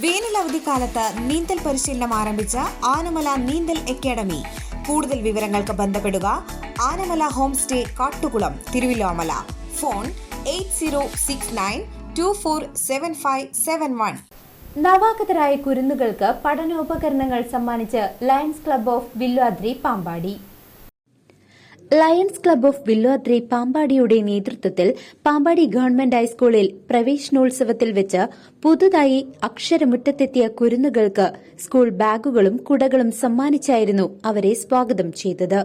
വേനൽ അവധിക്കാലത്ത് നീന്തൽ പരിശീലനം ആരംഭിച്ച ആനമല നീന്തൽ അക്കാദമി. കൂടുതൽ വിവരങ്ങൾക്ക് ബന്ധപ്പെടുക Anamala home stay Kattukulam Thiruvilwamala. Phone eight zero six nine two four seven five seven one. നവാഗതരായ കുരുന്നുകൾക്ക് പഠനോപകരണങ്ങൾ സമ്മാനിച്ച് lions club of Vilwadri Pampady. Lions club of Vilwadri പാമ്പാടിയുടെ നേതൃത്വത്തിൽ പാമ്പാടി ഗവൺമെന്റ് ഹൈസ്കൂളിൽ പ്രവേശനോത്സവത്തിൽ വെച്ച് പുതുതായി അക്ഷരമുറ്റത്തെത്തിയ കുരുന്നുകൾക്ക് സ്കൂൾ ബാഗുകളും കുടകളും സമ്മാനിച്ചായിരുന്നു അവരെ സ്വാഗതം ചെയ്തത്.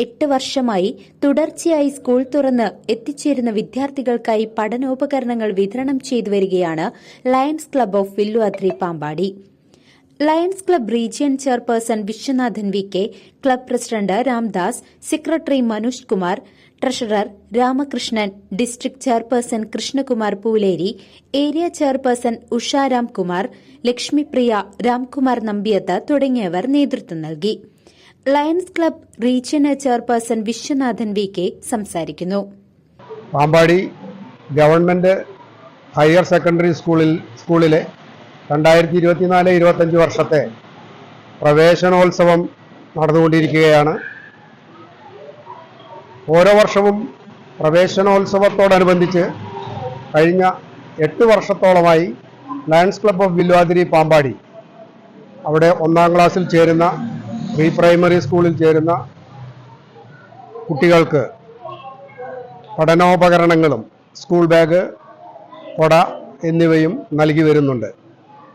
എട്ട് വർഷമായി തുടർച്ചയായി സ്കൂൾ തുറന്ന് എത്തിച്ചേരുന്ന വിദ്യാർത്ഥികൾക്കായി പഠനോപകരണങ്ങൾ വിതരണം ചെയ്തു വരികയാണ് lions club of Vilwadri Pampady lions club region chairperson Viswanathan V K club president Ramdas secretary Manoj Kumar treasurer Ramakrishnan district chairperson Krishnakumar Pooleri area chairperson Usharam Kumar Lakshmipriya Ramkumar Nambiath തുടങ്ങിയവർ നേതൃത്വം നൽകി. Lions club region chairperson Viswanathan V K സംസാരിക്കുന്നു. Pampady government higher secondary സ്കൂളിൽ സ്കൂളിലെ രണ്ടായിരത്തി ഇരുപത്തിനാല് ഇരുപത്തഞ്ച് വർഷത്തെ പ്രവേശനോത്സവം നടന്നുകൊണ്ടിരിക്കുകയാണ്. ഓരോ വർഷവും പ്രവേശനോത്സവത്തോടനുബന്ധിച്ച് കഴിഞ്ഞ എട്ട് വർഷത്തോളമായി lions club of Vilwathiri Pampady അവിടെ ഒന്നാം ക്ലാസ്സിൽ ചേരുന്ന പ്രീ പ്രൈമറി സ്കൂളിൽ ചേരുന്ന കുട്ടികൾക്ക് പഠനോപകരണങ്ങളും സ്കൂൾ ബാഗ് കൊട എന്നിവയും നൽകി വരുന്നുണ്ട്.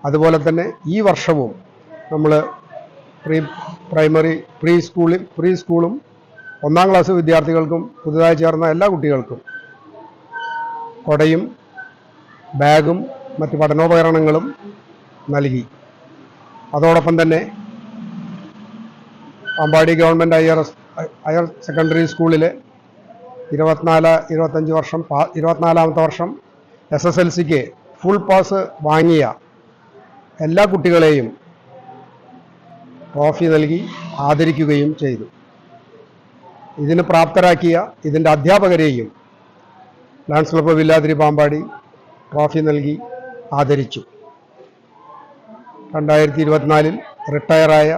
അതുപോലെ തന്നെ ഈ വർഷവും നമ്മൾ പ്രീ പ്രൈമറി പ്രീ സ്കൂളിൽ പ്രീ സ്കൂളും ഒന്നാം ക്ലാസ് വിദ്യാർത്ഥികൾക്കും പുതുതായി ചേർന്ന എല്ലാ കുട്ടികൾക്കും കൊടയും ബാഗും മറ്റ് പഠനോപകരണങ്ങളും നൽകി. അതോടൊപ്പം തന്നെ Ambady government higher higher secondary സ്കൂളിലെ ഇരുപത്തിനാല് ഇരുപത്തഞ്ച് വർഷം ഇരുപത്തിനാലാമത്തെ വർഷം എസ് എസ് എൽ സിക്ക് ഫുൾ പാസ് വാങ്ങിയ എല്ലാ കുട്ടികളെയും ട്രോഫി നൽകി ആദരിക്കുകയും ചെയ്തു. ഇതിന് പ്രാപ്തരാക്കിയ ഇതിന്റെ അധ്യാപകരെയും dance club Villathiri Pampady trophy നൽകി ആദരിച്ചു. രണ്ടായിരത്തി ഇരുപത്തിനാലിൽ റിട്ടയറായ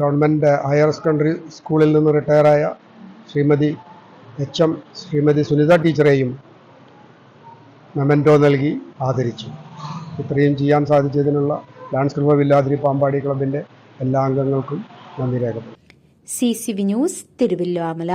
ഗവൺമെന്റ് ഹയർ സെക്കൻഡറി സ്കൂളിൽ നിന്ന് റിട്ടയറായ ശ്രീമതി എച്ച് എം ശ്രീമതി സുനിത ടീച്ചറെയും മെമന്റോ നൽകി ആദരിച്ചു. ഇത്രയും ചെയ്യാൻ സാധിച്ചതിനുള്ള ക്ലബ്ബ് വില്ലാതിരി പാമ്പാടി ക്ലബിന്റെ എല്ലാ അംഗങ്ങൾക്കും നന്ദി രേഖപ്പെടുത്തുന്നു. C C V news Thiruvilwamala